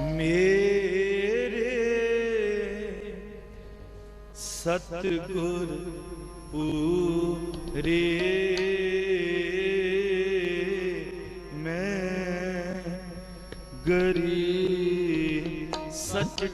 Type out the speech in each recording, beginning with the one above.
ਮੇਰੇ ਸਤਗੁਰ ਪੂਰੇ। ਮੈਂ ਗਰੀ ਸਚ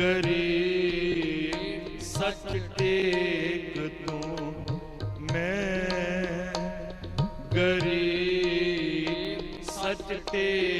ਗਰੀ ਸੱਚ ਟੇਕ ਤੂੰ ਮੈਂ ਗਰੀ ਸੱਚ ਟੇਕ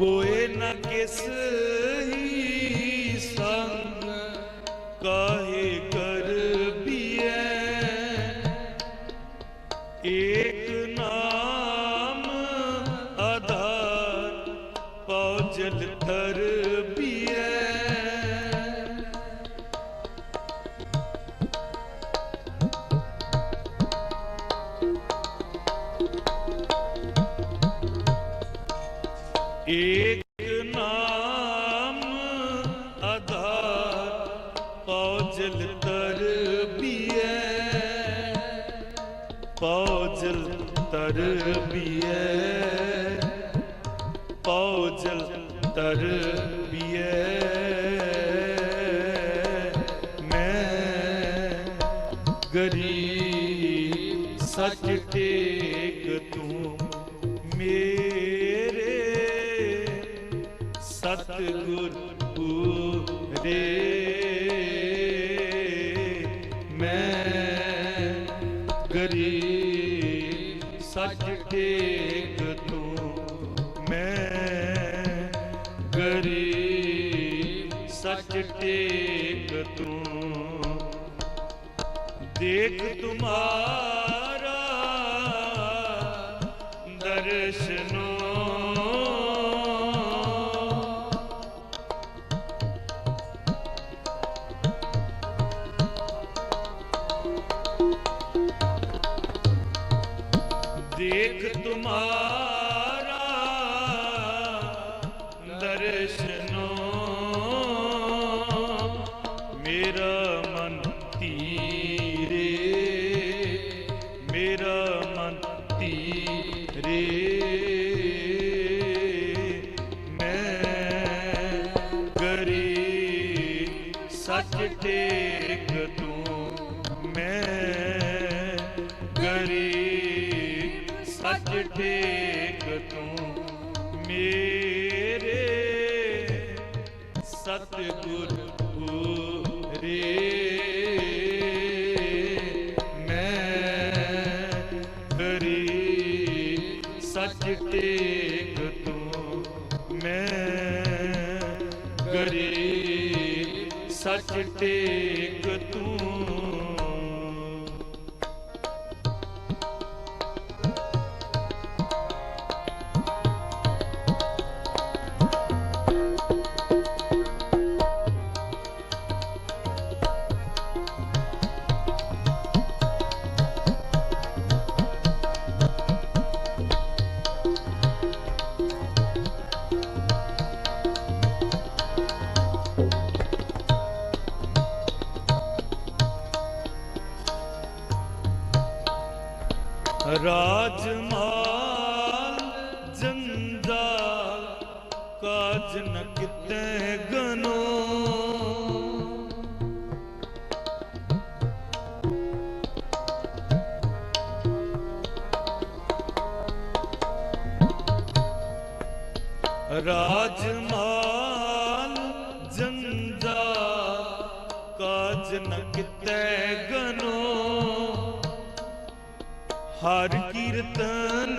ਕੋਏ ਨਾ ਕਿਸ ਏਕ ਨਾਮ ਆਧਾਰ ਪਉਜਲ ਤਰ ਪੀਐ ਪੌਜਲ ਤਰ ਬੀਐ ਪੌਜਲ ਤਰ ਬੀਐ ਮੈਂ ਗਰੀਬ ਸੱਚ ਟੇਕ ਪੂਰੇ ਮੈਂ ਗਰੀਬ ਸੱਚ ਟੇਕ ਤੂੰ ਮੈਂ ਗਰੀਬ ਸੱਚ ਟੇਕ ਤੂੰ। ਦੇਖ ਤੁਮਾਰਾ ਦਰਸ਼ਨੋ, ਮੇਰਾ ਮਨ ਧੀਰੇ, ਮੇਰਾ ਮਨ ਧੀਰੇ। ਮੈਂ ਗਰੀ ਸੱਚ ਟੇਕ ਤੂੰ, ਮੈਂ ਗਰੀਬ ਸੱਚ ਟੇਕ ਤੂੰ ਮੇਰੇ ਸਤਿਗੁਰ ਰੇ ਮੈਂ ਗਰੀਬ ਸੱਚ ਟੇਕ ਤੂੰ ਮੈਂ ਗਰੀਬ ਸੱਚ ਟੇਕ ਰਾਜਮਾਲ ਜੰਜਾਲ ਕਾਜ ਨ ਕਿਤੇ ਗਨੋ। ਰਾਜਮਾਲ ਹਰ ਕੀਰਤਨ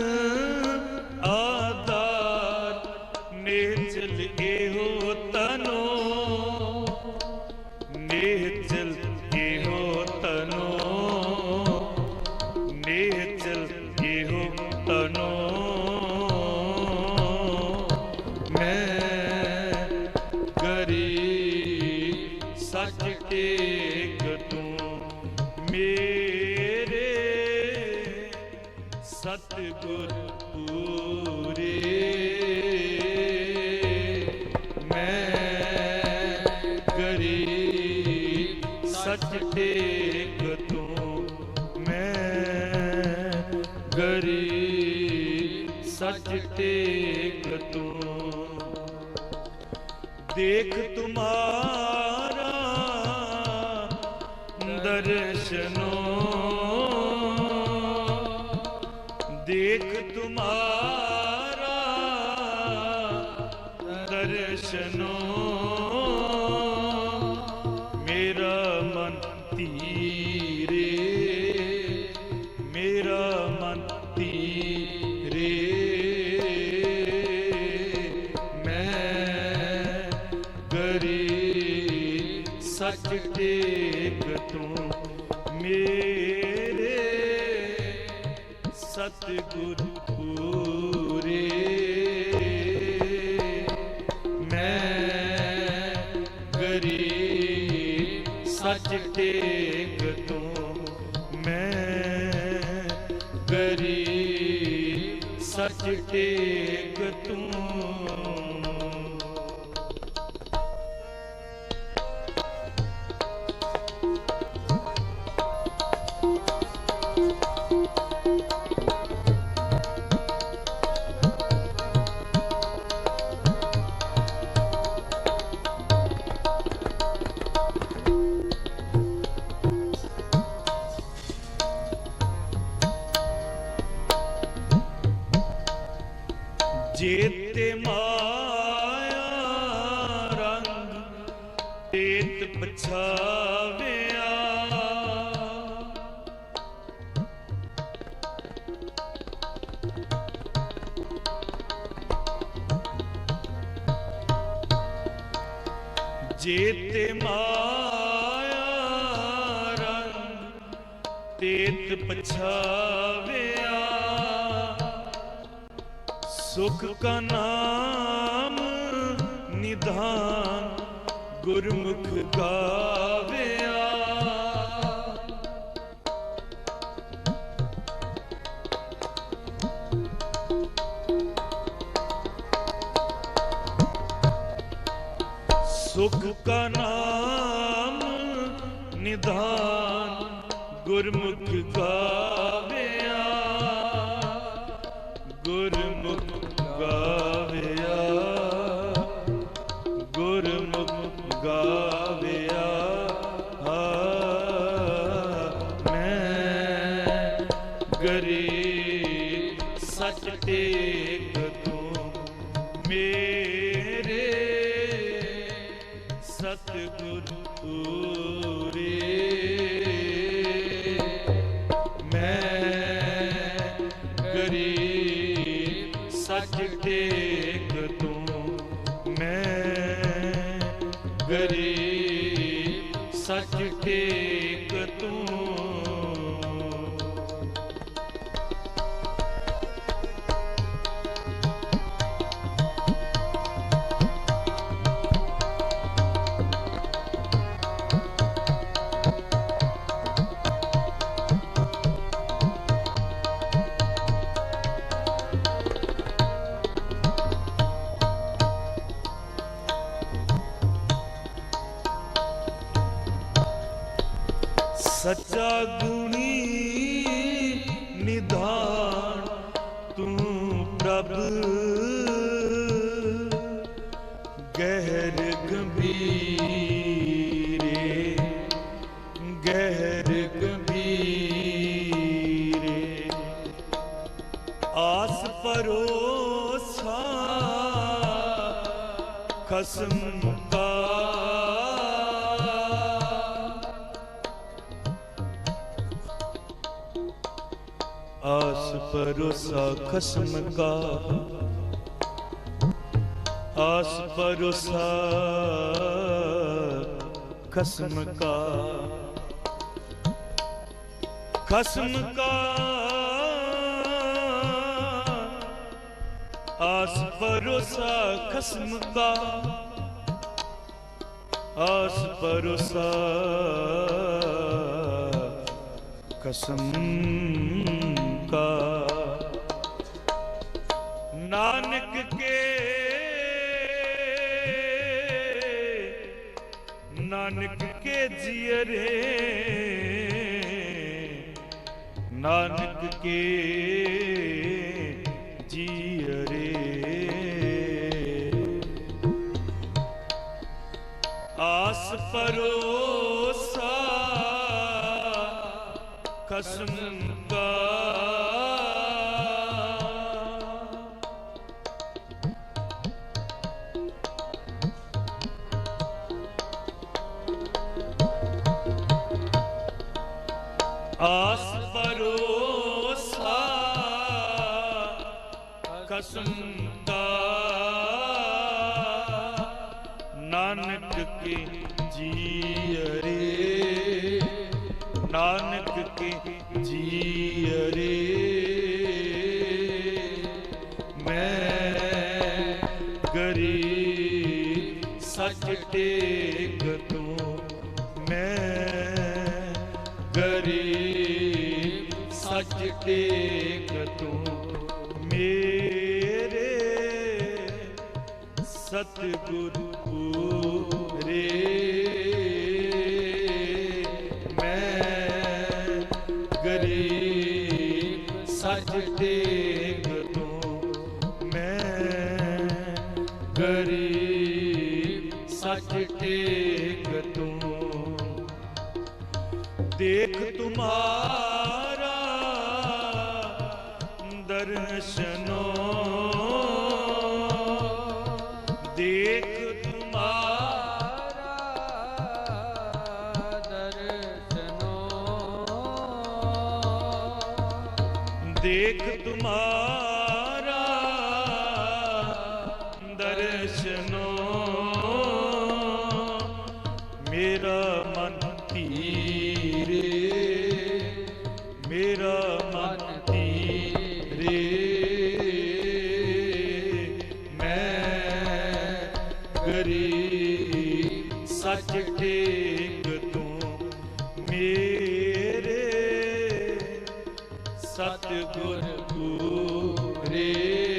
ਆਦਾਰ ਨੇਚਲ ਇਹੋ ਤਨੋ। ਨੇਚਲ ਇਹੋ ਤਨੋ। ਨੇਚਲ ਇਹੋ ਤਨੋ। ਮੈਂ ਗਰੀਬ ਸੱਚ ਟੇਕ ਤੂੰ ਮੇਰੇ ਸਤਿਗੁਰ ਪੂਰੇ। ਮੈਂ ਗਰੀਬ ਸੱਚ ਟੇਕ ਤੂੰ। ਮੈਂ ਗਰੀਬ ਸੱਚ ਟੇਕ ਤੂੰ। ਦੇਖ ਤੁਮਾਰਾ ਦਰਸ਼ਨੋ ਦੇਖ ਤੁਮਾਰਾ ਦਰਸ਼ਨੋ ਮੇਰਾ ਮਨ ਧੀਰੇ ਮੇਰਾ ਮਨ ਧੀਰੇ ਮੈਂ ਗਰੀਬ ਸੱਚ ਟੇਕ ਤੂੰ ਮੇਰੇ ਸਤਿਗੁਰ ਪੂਰੇ ਮੈਂ ਗਰੀਬ ਸੱਚ ਟੇਕ ਤੂੰ ਮੈਂ ਗਰੀਬ ਸੱਚ ਟੇਕ ਤੇਤ ਪਛਾਵਿਆ ਜੇਤੇ ਮਾਇਆ ਰੰਗ ਤੇਤ ਪਛਾਵਿਆ ਸੁਖ ਕਾ ਨਾਮ ਨਿਧਾਨ ਗੁਰਮੁਖ ਗਾਵਿਆ ਸੁਖ ਕਾ ਨਾਮ ਨਿਧਾਨ ਗੁਰਮੁਖ ਗਾਵਿਆ ਗੁਰਮੁਖ ਗਾਵਿਆ ਗਰੀਬ ਗੁਣੀ ਨਿਧਾਨ ਤੂੰ ਪ੍ਰਭ ਗਹਿਰ ਗੰਭੀਰੇ ਗਹਿਰ ਗੰਭੀਰੇ ਆਸ ਪਰੋਸਾ ਖਸਮ ਕਾ ਆਸ ਪਰੋਸਾ ਖਸਮ ਕਾ। ਆਸ ਪਰੋਸਾ ਖਸਮ ਕਾ। ਖਸਮ ਕਾ। ਆਸ ਪਰੋਸਾ ਖਸਮ ਕਾ। ਆਸ ਨਾਨਕ ਕੇ ਜੀਅਰੇ ਨਾਨਕ ਕੇ ਜੀਅਰੇ ਆਸ ਪਰੋਸਾ ਖਸਮ ਆਸ ਪਰੋਸਾ ਖਸਮ ਕਾ ਨਾਨਕ ਕੇ ਜੀਅਰੇ ਨਾਨਕ ਕੇ ਜੀਅਰੇ ਮੈਂ ਗਰੀਬ ਸੱਚ ਟੇਕ ਤੂੰ ਮੈਂ ਸੱਚ ਟੇਕ ਤੂੰ ਮੇਰੇ ਸਤਿਗੁਰੂ ਪੂਰੇ ਮੈਂ ਗਰੀਬ ਸੱਚ ਟੇਕ ਤੂੰ ਮੈਂ ਗਰੀਬ ਸੱਚ ਟੇਕ ਤੂੰ ਦੇਖ ਤੁਮਾਰਾ ਸਤਿਗੁਰ ਪੂਰੇ